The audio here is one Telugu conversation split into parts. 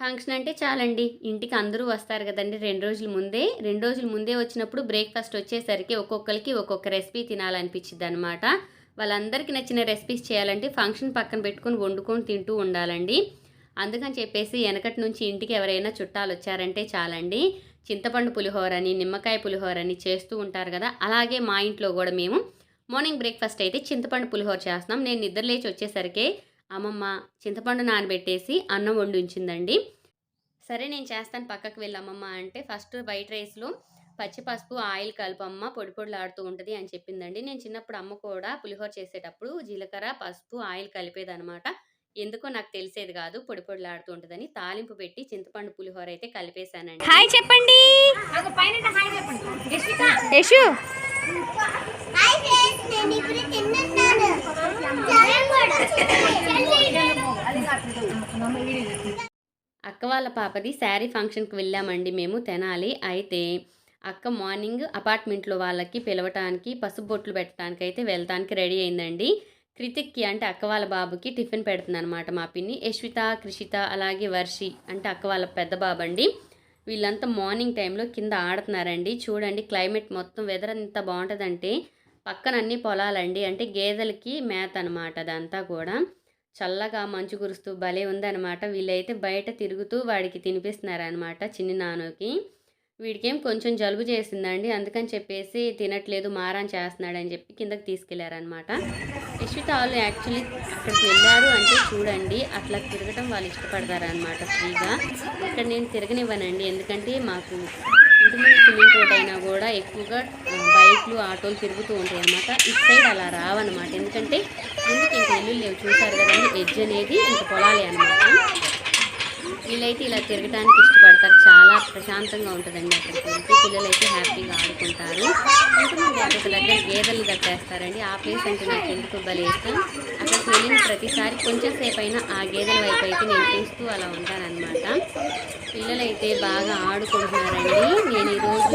ఫంక్షన్ అంటే చాలండి. ఇంటికి అందరూ వస్తారు కదండి రెండు రోజుల ముందే. రెండు రోజుల ముందే వచ్చినప్పుడు బ్రేక్ఫాస్ట్ వచ్చేసరికి ఒక్కొక్కరికి ఒక్కొక్క రెసిపీ తినాలనిపించింది అనమాట వాళ్ళందరికీ నచ్చిన రెసిపీస్ చేయాలంటే ఫంక్షన్ పక్కన పెట్టుకొని వండుకొని తింటూ ఉండాలండి. అందుకని చెప్పేసి వెనకటి నుంచి ఇంటికి ఎవరైనా చుట్టాలు వచ్చారంటే చాలండి. చింతపండు పులిహోరని నిమ్మకాయ పులిహోరని చేస్తూ ఉంటారు కదా. అలాగే మా ఇంట్లో కూడా మేము మార్నింగ్ బ్రేక్ఫాస్ట్ అయితే చింతపండు పులిహోర చేస్తున్నాం. నేను నిద్ర లేచి వచ్చేసరికి అమ్మమ్మ చింతపండు నానబెట్టేసి అన్నం వండి ఉంచిందండి సరే నేను చేస్తాను పక్కకు వెళ్ళమ్మమ్మ అంటే ఫస్ట్ వైట్ రైస్లో పచ్చి పసుపు ఆయిల్ కలపమ్మ పొడి పొడిలాడుతూ ఉంటుంది అని చెప్పిందండి. నేను చిన్నప్పుడు అమ్మ కూడా పులిహోర చేసేటప్పుడు జీలకర్ర పసుపు ఆయిల్ కలిపేదనమాట ఎందుకో నాకు తెలిసేది కాదు పొడి పొడిలాడుతూ ఉంటుందని తాలింపు పెట్టి చింతపండు పులిహోర అయితే కలిపేశానండి. హాయ్ చెప్పండి యశు హాయ్ ఫ్రెండ్స్ నేను ఇప్పుడు తింటున్నాను జనం కూడా అక్క వాళ్ళ పాపది శారీ ఫంక్షన్కి వెళ్ళామండి మేము తెనాలి. అయితే అక్క మార్నింగ్ అపార్ట్మెంట్లో వాళ్ళకి పిలవటానికి పసుపు బొట్లు పెట్టడానికి అయితే వెళ్తానికి రెడీ అయిందండి. కృతిక్కి అంటే అక్క వాళ్ళ బాబుకి టిఫిన్ పెడుతుందన్నమాట మా పిన్ని. యశ్విత కృషిత అలాగే వర్షి అంటే అక్క వాళ్ళ పెద్ద బాబు అండి వీళ్ళంతా మార్నింగ్ టైంలో కింద ఆడుతున్నారండి. చూడండి క్లైమేట్ మొత్తం వెదర్ ఎంత బాగుంటుందంటే పక్కన అన్ని పొలాలండి. అంటే గేదెలకి మేత అనమాట అదంతా కూడా. చల్లగా మంచు కురుస్తూ భలే ఉందన్నమాట వీళ్ళైతే బయట తిరుగుతూ వాడికి తినిపిస్తున్నారనమాట చిన్ని నాన్నకి. వీడికేం కొంచెం జలుబు చేసిందండి అందుకని చెప్పేసి తినట్లేదు మారాన్ చేస్తున్నాడని చెప్పి కిందకి తీసుకెళ్ళారనమాట. యశ్విత వాళ్ళు యాక్చువల్లీ అక్కడికి వెళ్ళారు అంటే చూడండి అట్లా తిరగటం వాళ్ళు ఇష్టపడతారనమాట ఫ్రీగా. ఇక్కడ నేను తిరగనివ్వనండి. ఎందుకంటే మాకు ఇంటి సిమెంట్ రోడ్ అయినా కూడా ఎక్కువగా బైక్లు ఆటోలు తిరుగుతూ ఉంటాయి అనమాట ఇటు సైడ్ అలా రావన్నమాట. ఎందుకంటే ముందుకు ఇంకా ఇల్లు లేవు. చూసారు కదండి ఎడ్జ్ అనేది ఇంక పొలాలే అనమాట వీళ్ళైతే ఇలా తిరగడానికి ఇష్టపడతారు. చాలా ప్రశాంతంగా ఉంటుందండి అక్కడికి వెళ్తే పిల్లలు అయితే హ్యాపీగా ఆడుకుంటారు. ఇంటి అక్కడికి దగ్గర గేదెలు కట్టేస్తారండి. ఆ ప్లేస్ అంటే నాకు ఎందుకు భలే ఇష్టం. అక్కడికి వెళ్ళిన ప్రతిసారి కొంచెం సేపు అయినా ఆ గేదెల వైపు అయితే నేను చూస్తూ అలా ఉంటానన్నమాట. పిల్లలైతే బాగా ఆడుకుంటున్నారండి. నేను ఈరోజు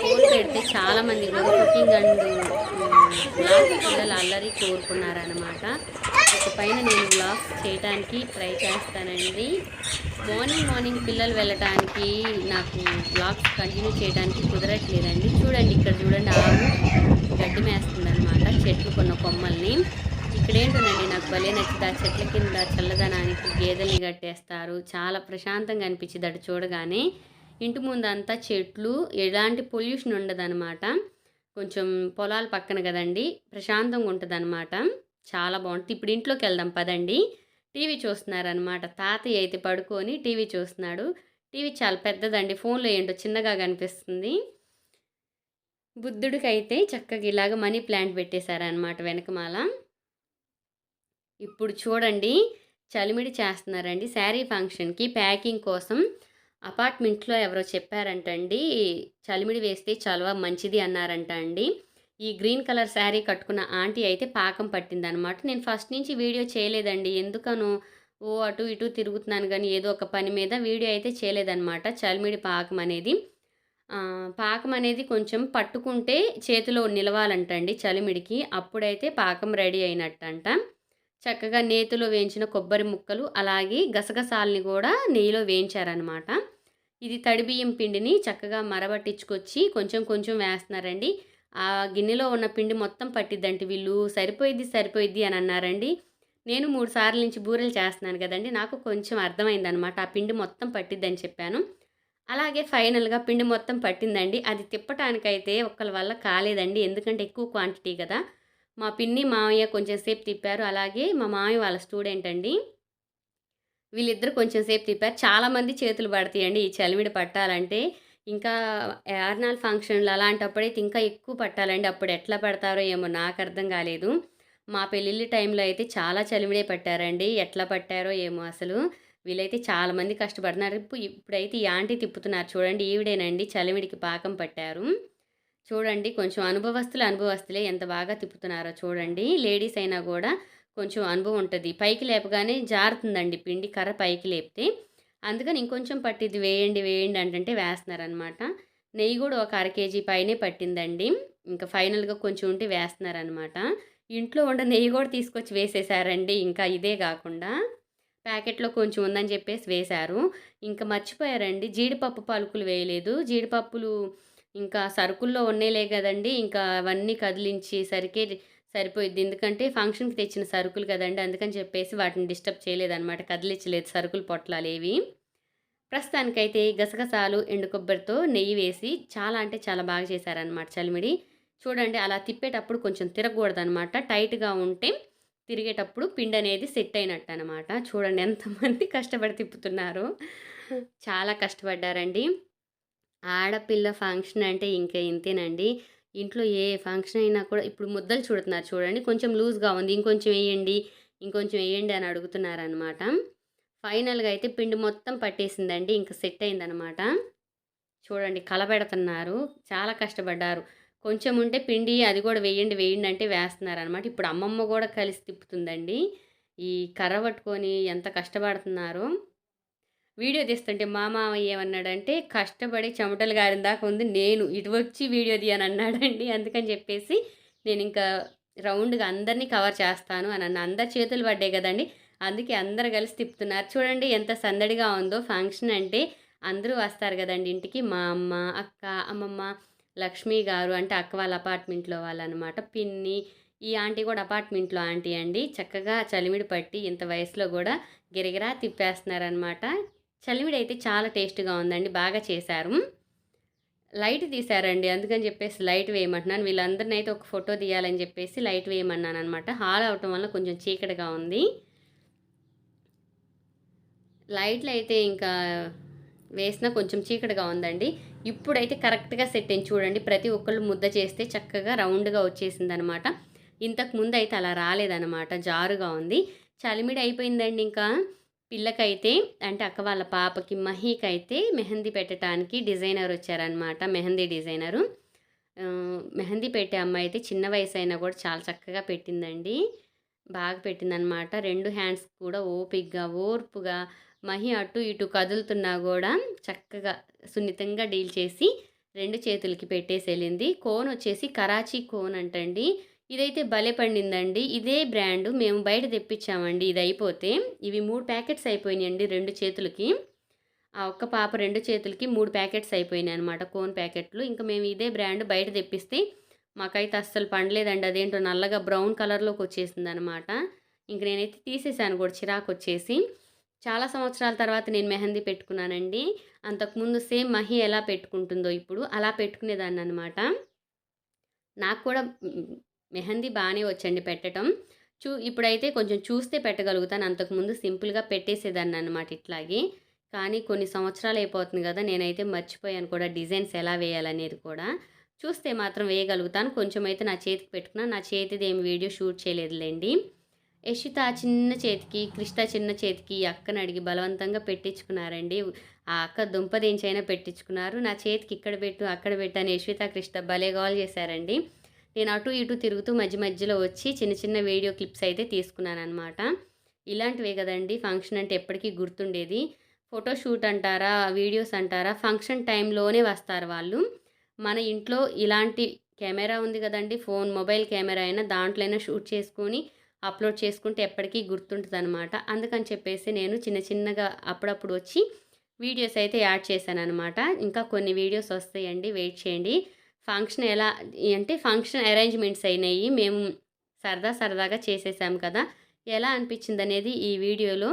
ఫోన్ పెడితే చాలామంది కూడా కుకింగ్ అండ్ నాకు పిల్లలు అల్లరి కోరుకున్నారనమాట ఒక పైన నేను బ్లాగ్స్ చేయడానికి ట్రై చేస్తానండి. మార్నింగ్ మార్నింగ్ పిల్లలు వెళ్ళటానికి నాకు బ్లాగ్స్ కంటిన్యూ చేయడానికి కుదరట్లేదండి. చూడండి ఇక్కడ చూడండి ఆవు గడ్డి మేస్తుంది అనమాట చెట్లు కొన్న కొమ్మల్ని. ఇక్కడేంటోనండి నాకు భలే నచ్చింది ఆ చెట్ల కింద చల్లదనానికి గేదెల్ని కట్టేస్తారు. చాలా ప్రశాంతంగా అనిపించింది అటు చూడగానే. ఇంటి ముందు అంతా చెట్లు ఎలాంటి పొల్యూషన్ ఉండదనమాట కొంచెం పొలాల పక్కన కదండి ప్రశాంతంగా ఉంటుంది చాలా బాగుంటుంది. ఇప్పుడు ఇంట్లోకి వెళ్దాం పదండి. టీవీ చూస్తున్నారనమాట తాతయ్య అయితే పడుకొని టీవీ చూస్తున్నాడు. టీవీ చాలా పెద్దదండి. ఫోన్లో ఏంటో చిన్నగా కనిపిస్తుంది. బుద్ధుడికి అయితే చక్కగా ఇలాగ మనీ ప్లాంట్ పెట్టేశారనమాట వెనకమాల ఇప్పుడు చూడండి చలిమిడి చేస్తున్నారండి. శారీ ఫంక్షన్కి ప్యాకింగ్ కోసం అపార్ట్మెంట్లో ఎవరో చెప్పారంటండి చలిమిడి వేస్తే చలవ మంచిది అన్నారంట అండి. ఈ గ్రీన్ కలర్ శారీ కట్టుకున్న ఆంటీ అయితే పాకం పట్టిందనమాట. నేను ఫస్ట్ నుంచి వీడియో చేయలేదండి. ఎందుకనో ఓ అటు ఇటు తిరుగుతున్నాను కానీ ఏదో ఒక పని మీద వీడియో అయితే చేయలేదన్నమాట చలిమిడి పాకం అనేది. పాకం అనేది కొంచెం పట్టుకుంటే చేతిలో నిలవాలంటండి చలిమిడికి. అప్పుడైతే పాకం రెడీ అయినట్టంట. చక్కగా నేతిలో వేయించిన కొబ్బరి ముక్కలు అలాగే గసగసాలని కూడా నెయ్యిలో వేయించారనమాట ఇది తడిబియ్యం పిండిని చక్కగా మరబట్టించుకొచ్చి కొంచెం కొంచెం వేస్తున్నారండి. ఆ గిన్నెలో ఉన్న పిండి మొత్తం పట్టిద్దంటే వీళ్ళు. సరిపోయిద్ది సరిపోయిద్ది అని అన్నారండి. నేను మూడు సార్లు నుంచి బూరెలు చేస్తున్నాను కదండి నాకు కొంచెం అర్థమైంది అనమాట ఆ పిండి మొత్తం పట్టిద్దని చెప్పాను. అలాగే ఫైనల్గా పిండి మొత్తం పట్టిందండి. అది తిప్పటానికైతే ఒక్కరి వల్ల కాలేదండి ఎందుకంటే ఎక్కువ క్వాంటిటీ కదా. మా పిన్ని మామయ్య కొంచెం సేపు తిప్పారు. అలాగే మా మామయ్య వాళ్ళ స్టూడెంట్ అండి. వీళ్ళిద్దరు కొంచెం సేపు తిప్పారు. చాలామంది చేతులు పడతాయండి ఈ చలివిడి పట్టాలంటే. ఇంకా యార్నాల్ ఫంక్షన్లు అలాంటప్పుడైతే ఇంకా ఎక్కువ పట్టాలండి. అప్పుడు ఎట్లా పడతారో ఏమో నాకు అర్థం కాలేదు. మా పెళ్ళిళ్ళ టైంలో అయితే చాలా చలివిడే పట్టారండి. ఎట్లా పట్టారో ఏమో అసలు. వీళ్ళైతే చాలామంది కష్టపడుతున్నారు. ఇప్పుడు ఇప్పుడైతే ఈ ఆంటీ తిప్పుతున్నారు. చూడండి ఈవిడేనండి చలివిడికి పాకం పట్టారు. చూడండి కొంచెం అనుభవస్తులు అనుభవస్తులే ఎంత బాగా తిప్పుతున్నారో చూడండి. లేడీస్ అయినా కూడా కొంచెం అనుభవం ఉంటుంది. పైకి లేపగానే జారుతుందండి పిండి కర్ర పైకి లేపితే. అందుకని ఇంకొంచెం పట్టింది వేయండి వేయండి అంటే వేస్తున్నారనమాట నెయ్యి కూడా ఒక అర కేజీ పైనే పట్టిందండి. ఇంకా ఫైనల్గా కొంచెం ఉంటే వేస్తున్నారనమాట ఇంట్లో ఉండ నెయ్యి కూడా తీసుకొచ్చి వేసేసారండి. ఇంకా ఇదే కాకుండా ప్యాకెట్లో కొంచెం ఉందని చెప్పేసి వేశారు. ఇంకా మర్చిపోయారండి. జీడిపప్పు పలుకులు వేయలేదు. జీడిపప్పులు ఇంకా సరుకుల్లో ఉన్నేలే కదండి ఇంకా అవన్నీ కదిలించేసరికి సరిపోయిద్ది. ఎందుకంటే ఫంక్షన్కి తెచ్చిన సరుకులు కదండి అందుకని చెప్పేసి వాటిని డిస్టర్బ్ చేయలేదన్నమాట. కదిలించలేదు సరుకులు పొట్లాలు ఏవి. ప్రస్తుతానికైతే గసగసాలు ఎండు కొబ్బరితో నెయ్యి వేసి చాలా అంటే చాలా బాగా చేశారనమాట చలిమిడి. చూడండి అలా తిప్పేటప్పుడు కొంచెం తిరగకూడదు అనమాట టైట్గా ఉంటే తిరిగేటప్పుడు పిండి అనేది సెట్ అయినట్టు అనమాట చూడండి ఎంతమంది కష్టపడి తిప్పుతున్నారు. చాలా కష్టపడ్డారండి. ఆడపిల్ల ఫంక్షన్ అంటే ఇంకా ఇంతేనండి. ఇంట్లో ఏ ఫంక్షన్ అయినా కూడా ఇప్పుడు ముద్దలు చూడుతున్నారు చూడండి. కొంచెం లూజ్గా ఉంది. ఇంకొంచెం వేయండి. ఇంకొంచెం వేయండి అని అడుగుతున్నారనమాట ఫైనల్గా అయితే పిండి మొత్తం పట్టేసిందండి. ఇంకా సెట్ అయిందనమాట చూడండి కలబెడుతున్నారు. చాలా కష్టపడ్డారు. కొంచెం ఉంటే పిండి అది కూడా వేయండి వేయండి అంటే వేస్తున్నారు అనమాట ఇప్పుడు అమ్మమ్మ కూడా కలిసి తిప్పుతుందండి. ఈ కర్ర పట్టుకొని ఎంత కష్టపడుతున్నారో. వీడియో తీస్తుంటే మా మామయ్య ఏమన్నాడంటే కష్టపడి చెమటలు గారిన దాకా ఉంది నేను ఇటు వచ్చి వీడియో తీయని అన్నాడండి. అందుకని చెప్పేసి నేను ఇంకా రౌండ్గా అందరినీ కవర్ చేస్తాను అని అన్న. అందరి చేతులు పడ్డాయి కదండి. అందుకే అందరు కలిసి తిప్పుతున్నారు. చూడండి ఎంత సందడిగా ఉందో ఫంక్షన్ అంటే అందరూ వస్తారు కదండి ఇంటికి. మా అమ్మ అక్క అమ్మమ్మ లక్ష్మి గారు అంటే అక్క వాళ్ళ అపార్ట్మెంట్లో వాళ్ళనమాట. పిన్ని ఈ ఆంటీ కూడా అపార్ట్మెంట్లో ఆంటీ అండి. చక్కగా చలిమిడి పట్టి ఇంత వయసులో కూడా గిరిగిరా తిప్పేస్తున్నారనమాట. చలిమిడి అయితే చాలా టేస్ట్గా ఉందండి. బాగా చేశారు. లైట్ తీశారండి అందుకని చెప్పేసి లైట్ వేయమంటున్నాను. వీళ్ళందరిని అయితే ఒక ఫోటో తీయాలని చెప్పేసి లైట్ వేయమన్నాను అనమాట హాల్ అవటం వల్ల కొంచెం చీకటిగా ఉంది. లైట్లు అయితే ఇంకా వేసినా కొంచెం చీకటిగా ఉందండి. ఇప్పుడైతే కరెక్ట్గా సెట్ అయింది చూడండి. ప్రతి ఒక్కళ్ళు ముద్ద చేస్తే చక్కగా రౌండ్గా వచ్చేసింది అనమాట ఇంతకు ముందు అయితే అలా రాలేదనమాట జారుగా ఉంది. చలిమిడి అయిపోయిందండి ఇంకా. పిల్లకైతే అంటే అక్క వాళ్ళ పాపకి మహీకైతే అయితే మెహందీ పెట్టడానికి డిజైనర్ వచ్చారనమాట మెహందీ డిజైనరు. మెహందీ పెట్టే అమ్మాయి అయితే చిన్న వయసు అయినా కూడా చాలా చక్కగా పెట్టిందండి. బాగా పెట్టిందనమాట రెండు హ్యాండ్స్ కూడా ఓపిగ్గా ఓర్పుగా మహి అటు ఇటు కదులుతున్నా కూడా చక్కగా సున్నితంగా డీల్ చేసి రెండు చేతులకి పెట్టేసి వెళ్ళింది కోన్ వచ్చేసి కరాచీ కోన్ అంటండి. ఇదైతే భలే పండిందండి. ఇదే బ్రాండ్ మేము బయట తెప్పించామండి. ఇది అయిపోతే ఇవి మూడు ప్యాకెట్స్ అయిపోయినాయండి రెండు చేతులకి. ఆ ఒక్క పాప రెండు చేతులకి మూడు ప్యాకెట్స్ అయిపోయినాయి అనమాట కోన్ ప్యాకెట్లు. ఇంకా మేము ఇదే బ్రాండ్ బయట తెప్పిస్తే మాకైతే అస్సలు పండలేదండి. అదేంటో నల్లగా బ్రౌన్ కలర్లోకి వచ్చేసింది అనమాట ఇంక నేనైతే తీసేసాను కూడా చిరాకు వచ్చేసి. చాలా సంవత్సరాల తర్వాత నేను మెహందీ పెట్టుకున్నానండి. అంతకుముందు సేమ్ మహి ఎలా పెట్టుకుంటుందో ఇప్పుడు అలా పెట్టుకునేదాన్ని అనమాట నాకు కూడా మెహందీ బాగానే వచ్చండి పెట్టడం చూ ఇప్పుడైతే కొంచెం చూస్తే పెట్టగలుగుతాను. అంతకుముందు సింపుల్గా పెట్టేసేదాన్ని అనమాట ఇట్లాగే. కానీ కొన్ని సంవత్సరాలు అయిపోతుంది కదా నేనైతే మర్చిపోయాను కూడా డిజైన్స్ ఎలా వేయాలనేది కూడా. చూస్తే మాత్రం వేయగలుగుతాను. కొంచెం అయితే నా చేతికి పెట్టుకున్నా నా చేతిది ఏం వీడియో షూట్ చేయలేదులేండి. యషిత చిన్న చేతికి కృష్ణ చిన్న చేతికి అక్కను అక్కని అడిగి బలవంతంగా పెట్టించుకున్నారండి. ఆ అక్క దుంపదించైనా పెట్టించుకున్నారు. నా చేతికి ఇక్కడ పెట్టు అక్కడ పెట్టాను యశ్విత కృష్ణ భలే గోల్ చేశారండి. నేను అటు ఇటు తిరుగుతూ మధ్య మధ్యలో వచ్చి చిన్న చిన్న వీడియో క్లిప్స్ అయితే తీసుకున్నాను అనమాట ఇలాంటివే కదండి ఫంక్షన్ అంటే ఎప్పటికీ గుర్తుండేది. ఫోటోషూట్ అంటారా వీడియోస్ అంటారా ఫంక్షన్ టైంలోనే వస్తారు వాళ్ళు. మన ఇంట్లో ఇలాంటి కెమెరా ఉంది కదండి ఫోన్ మొబైల్ కెమెరా అయినా దాంట్లోనే షూట్ చేసుకొని అప్లోడ్ చేసుకుంటే ఎప్పటికీ గుర్తుంటుంది అనమాట అందుకని చెప్పేసి నేను చిన్న చిన్నగా అప్పుడప్పుడు వచ్చి వీడియోస్ అయితే యాడ్ చేశాను అనమాట ఇంకా కొన్ని వీడియోస్ వస్తాయండి వెయిట్ చేయండి. ఫంక్షన్ ఎలా అంటే ఫంక్షన్ అరేంజ్మెంట్స్ అయినాయి. మేము సరదా సరదాగా చేసేసాం కదా. ఎలా అనిపించింది అనేది ఈ వీడియోలో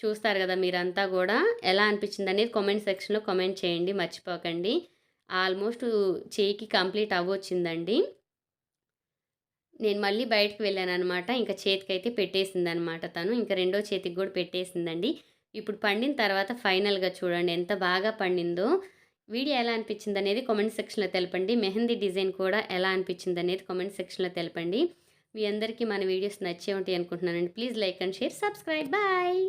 చూస్తారు కదా మీరంతా కూడా. ఎలా అనిపించింది అనేది కామెంట్ సెక్షన్లో కామెంట్ చేయండి మర్చిపోకండి. ఆల్మోస్ట్ చేయికి కంప్లీట్ అవ్వచ్చిందండి. నేను మళ్ళీ బయటకు వెళ్ళాను అనమాట ఇంకా చేతికి అయితే పెట్టేసింది అనమాట తను. ఇంకా రెండో చేతికి కూడా పెట్టేసిందండి. ఇప్పుడు పండిన తర్వాత ఫైనల్గా చూడండి ఎంత బాగా పండిందో. వీడియో ఎలా అనిపించింది అనేది కామెంట్ సెక్షన్లో తెలపండి. మెహందీ డిజైన్ కూడా ఎలా అనిపించింది అనేది కామెంట్ సెక్షన్లో తెలపండి. మీ అందరికీ మన వీడియోస్ నచ్చే ఉంటాయి అనుకుంటున్నానండి. Please like and share subscribe bye